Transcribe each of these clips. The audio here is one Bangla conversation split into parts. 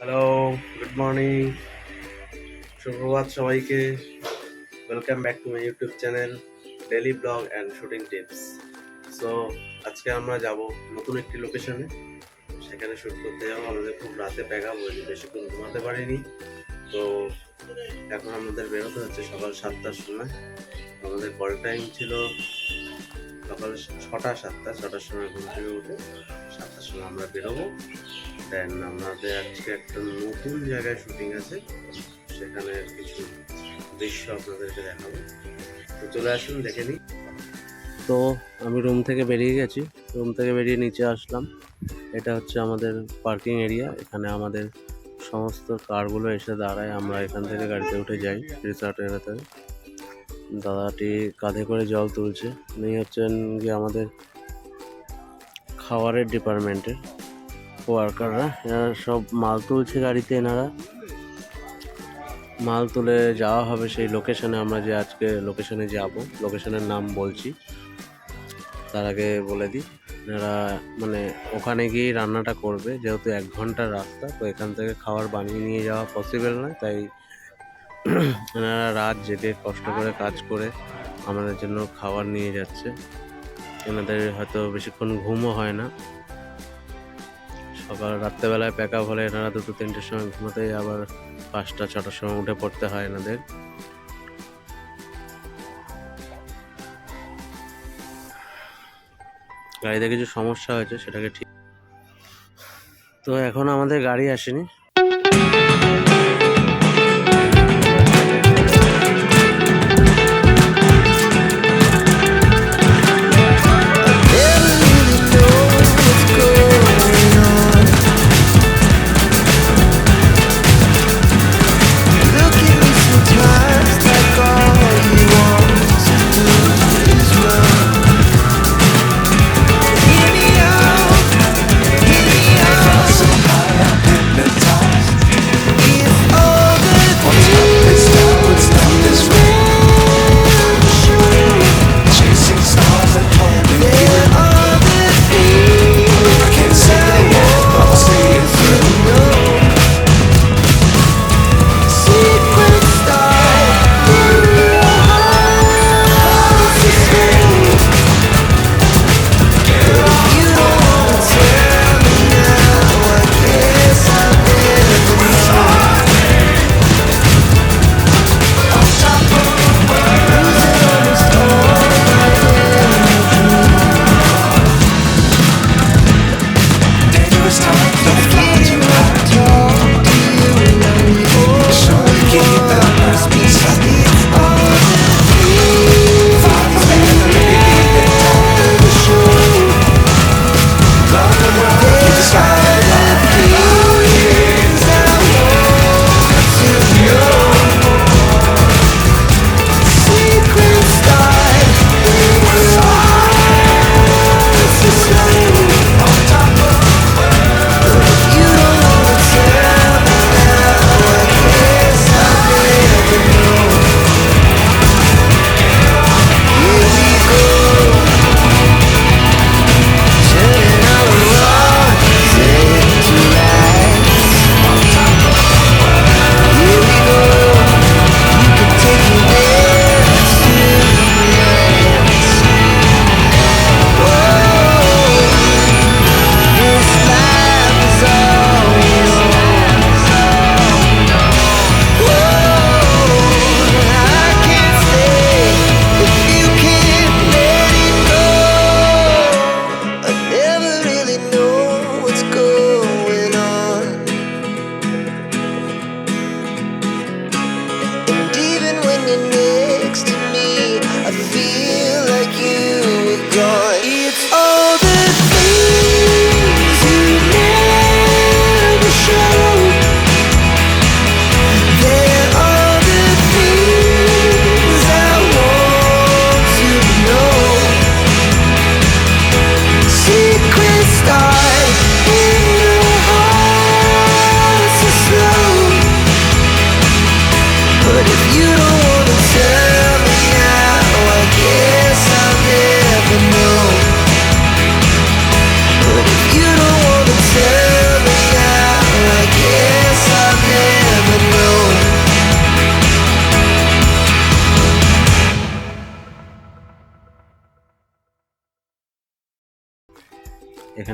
হ্যালো গুড মর্নিং সুপ্রভাত সবাইকে welcome back to my YouTube channel daily vlog and shooting tips so আজকে আমরা যাব নতুন একটি লোকেশনে সেখানে শ্যুট করতে যাব। আমাদের খুব রাতে আপ হয়েছে বেশিক্ষণ ঘুমাতে পারিনি। তো, এখন আমাদের বেরোতে হচ্ছে সকাল সাতটার সময়। আমাদের কল টাইম ছিল সকাল ছটা, সাতটা। ছটার সময় ঘুম থেকে উঠে সাতটার সময় আমরা বেরোবো। দেন। আমাদের আজকে একটা নতুন জায়গায় শুটিং আছে। সেখানে কিছু দৃশ্য আপনাদেরকে দেখাবো। তো চলে আসুন, দেখে নিই। তো আমি রুম থেকে বেরিয়ে গেছি। রুম থেকে বেরিয়ে নিচে আসলাম। এটা হচ্ছে আমাদের পার্কিং এরিয়া। এখানে আমাদের সমস্ত কারগুলো এসে দাঁড়ায়। আমরা এখান থেকে গাড়িতে উঠে যাই রিসর্টের ভেতরে। দাদাটি কাঁধে করে জল তুলছে। উনি হচ্ছেন গিয়ে আমাদের খাবারের ডিপার্টমেন্টের। ওয়ার্কাররা এনারা সব মাল তুলছে গাড়িতে এনারা। মাল তুলে যাওয়া হবে সেই লোকেশনে আমরা যে আজকে লোকেশনে যাব লোকেশনের নাম বলছি। তার আগে বলে দিই, এনারা মানে ওখানে গিয়েই রান্নাটা করবে, যেহেতু এক ঘণ্টার রাস্তা, তো এখান থেকে খাবার বানিয়ে নিয়ে যাওয়া পসিবল নয়, তাই এনারা রাত জেগে কষ্ট করে কাজ করে আমাদের জন্য খাবার নিয়ে যাচ্ছে। এনাদের হয়তো বেশিক্ষণ ঘুমও হয় না। সকাল রাত্রেবেলায় প্যাক আপ হলে এনারা দুটো তিনটের সময় ঘুমাতে আবার পাঁচটা, ছটার সময় উঠে পড়তে হয় এনাদের। গাড়িতে কিছু সমস্যা হয়েছে, সেটাকে ঠিক তো এখন আমাদের গাড়ি আসেনি।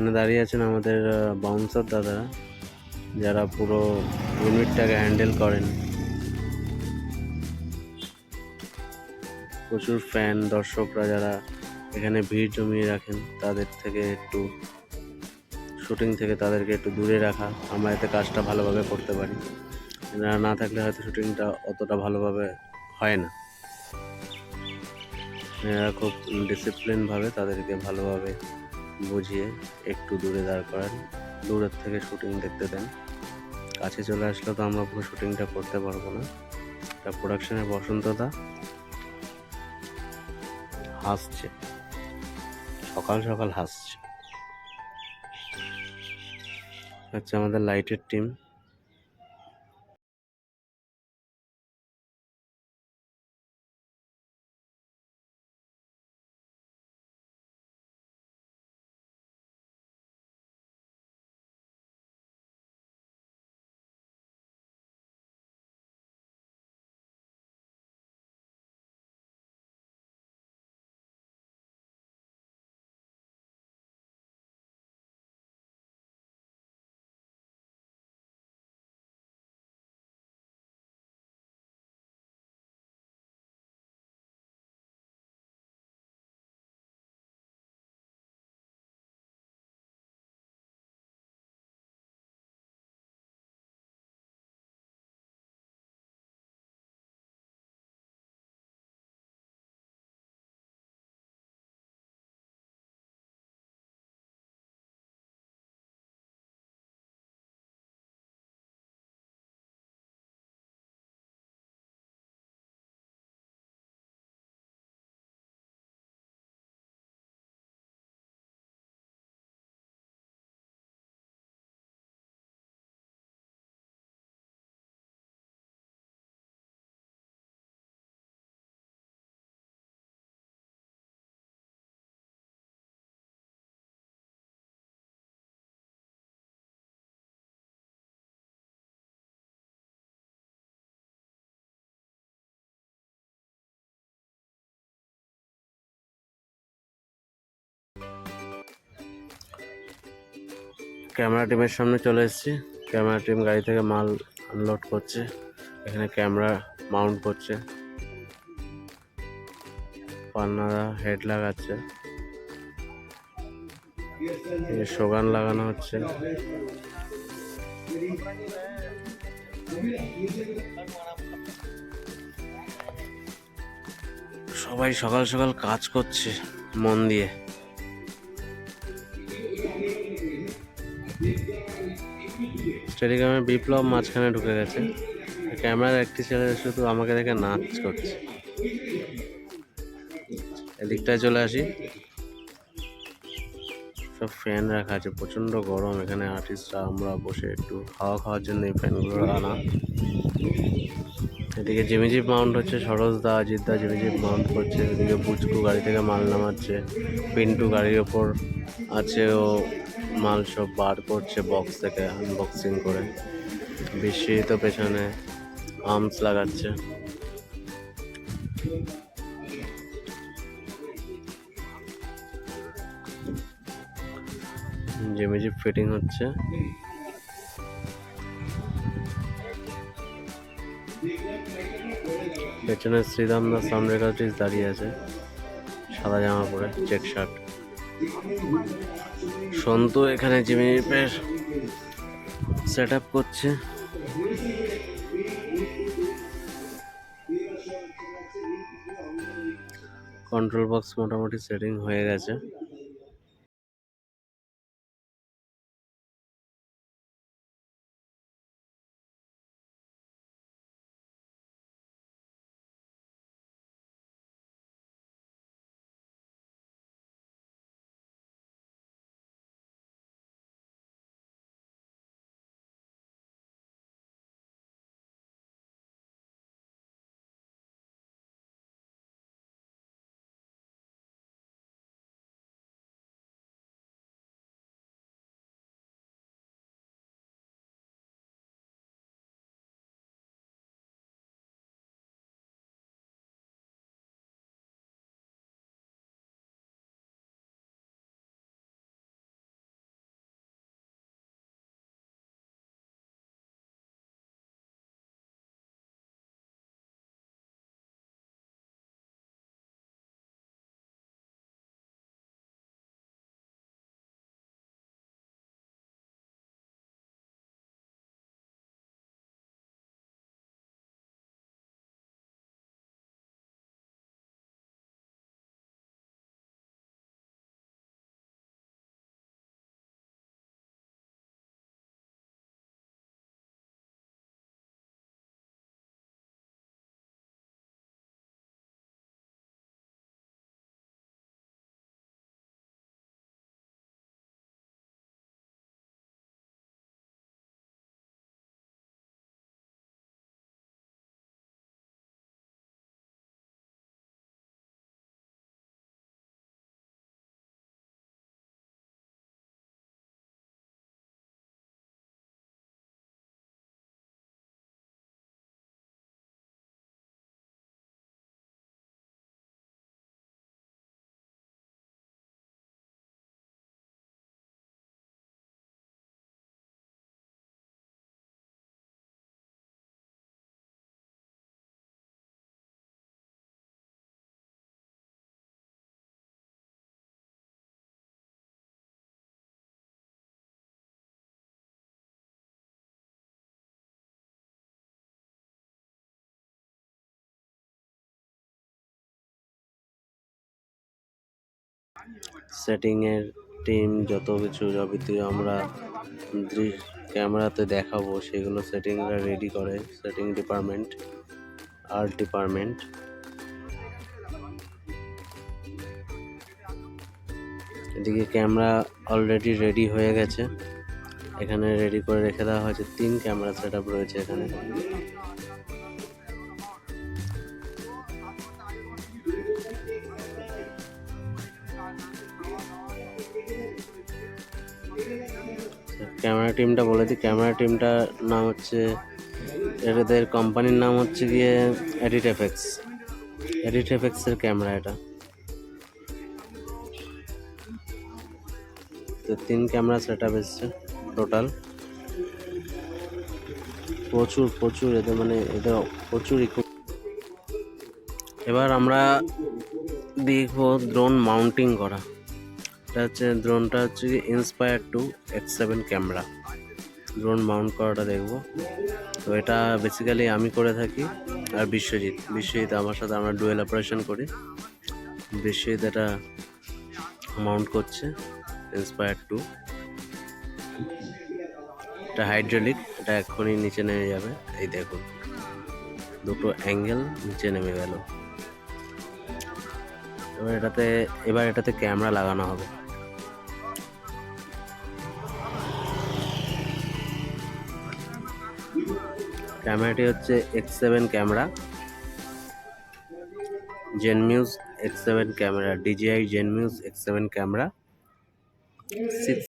এখানে দাঁড়িয়ে আছেন আমাদের বাউন্সার দাদারা যারা পুরো ইউনিটটাকে হ্যান্ডেল করেন। প্রচুর ফ্যান দর্শকরা যারা এখানে ভিড় জমিয়ে রাখেন, তাদের থেকে একটু শুটিং থেকে তাদেরকে একটু দূরে রাখা। আমরা এতে কাজটা ভালোভাবে করতে পারি। এনারা না থাকলে হয়তো শুটিংটা অতটা ভালোভাবে হয় না। এনারা খুব ডিসিপ্লিনভাবে তাদেরকে ভালোভাবে বুঝিয়ে একটু দূরে দাঁড় করান। দূরের থেকে শুটিং দেখতে দেন। কাছে চলে আসলে তো আমরা পুরো শুটিংটা করতে পারব না। তা প্রোডাকশনের বসন্তদা হাসছে। সকাল সকাল হাসছে। হচ্ছে আমাদের লাইটের টিম ক্যামেরা টিমের সামনে চলে এসেছি। ক্যামেরা টিম গাড়ি থেকে মাল আনলোড করছে। এখানে ক্যামেরা মাউন্ট করছে। পান্নারা হেড লাগাচ্ছে। সোগান লাগানো হচ্ছে। সবাই সকাল সকাল কাজ করছে মন দিয়ে। স্টেডিগ্রামে বিপ্লব মাঝখানে ঢুকে গেছে। ক্যামেরার একটি ছেলে শুধু আমাকে দেখে নাচ করছে। এদিকটায় চলে আসি। সব ফ্যান রাখা আছে, প্রচণ্ড গরম। এখানে আর্টিস্টরা আমরা বসে একটু হাওয়া খাওয়ার জন্য এই ফ্যানগুলো আনা এদিকে জিমিজিপ মাউন্ট হচ্ছে Saroj da Ajit da jimmy jib mount করছে। এদিকে বুচকু গাড়ি থেকে মাল নামাচ্ছে। পিন্টু গাড়ির ওপর আছে ও মাল সব বার করছে বক্স থেকে আনবক্সিং করে। বিশ্বজিৎ পেছনে আর্মস লাগাচ্ছে। জিমিজিপ ফিটিং হচ্ছে। পেছনে শ্রীরাম দাস রেকর্ডিস্ট দাঁড়িয়ে আছে। সাদা জামা পরে চেক শার্ট সন্তু এখানে জিমিপের সেট আপ করছে। কন্ট্রোল বক্স মোটামুটি সেটিং হয়ে গেছে। সেটিংয়ের টিম, যত কিছু যাবতীয় আমরা ক্যামেরাতে দেখাবো, সেগুলো সেটিংরা রেডি করে, সেটিং ডিপার্টমেন্ট আর্ট ডিপার্টমেন্ট এদিকে ক্যামেরা অলরেডি রেডি হয়ে গেছে। এখানে রেডি করে রেখে দেওয়া হয়েছে তিন ক্যামেরা সেট রয়েছে এখানে। ক্যামেরা টিমটা বলে দিই। ক্যামেরা টিমটার নাম হচ্ছে, এদের কোম্পানির নাম হচ্ছে গিয়ে এডিট এফেক্স এডিট এফেক্সের ক্যামেরা এটা। তো তিন ক্যামেরা সেট আপ এসছে টোটাল প্রচুর প্রচুর এদের মানে এদের প্রচুর এবার আমরা দেখব ড্রোন মাউন্টিং করা। এটা হচ্ছে ড্রোনটা হচ্ছে Inspire two X seven camera drone mount করাটা দেখব। তো এটা বেসিক্যালি আমি করে থাকি আর বিশ্বজিৎ। বিশ্বজিৎ আমার সাথে আমরা ডুয়েল অপারেশন করি। বিশ্বজিৎ এটা মাউন্ট করছে ইন্সপায়ার টু এটা হাইড্রোলিক এটা এক্ষুনি নিচে নেমে যাবে। এই দেখুন, দুটো অ্যাঙ্গেল নিচে নেমে গেল। এবার এটাতে এবার এটাতে ক্যামেরা লাগানো হবে। ক্যামেরাটি হচ্ছে X seven camera Zenmuse X seven camera DJI Zenmuse X seven camera six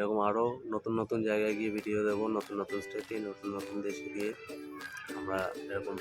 এরকম আরও নতুন নতুন জায়গায় গিয়ে ভিডিও দেবো, নতুন নতুন স্টেটে নতুন নতুন দেশে গিয়ে আমরা এরকম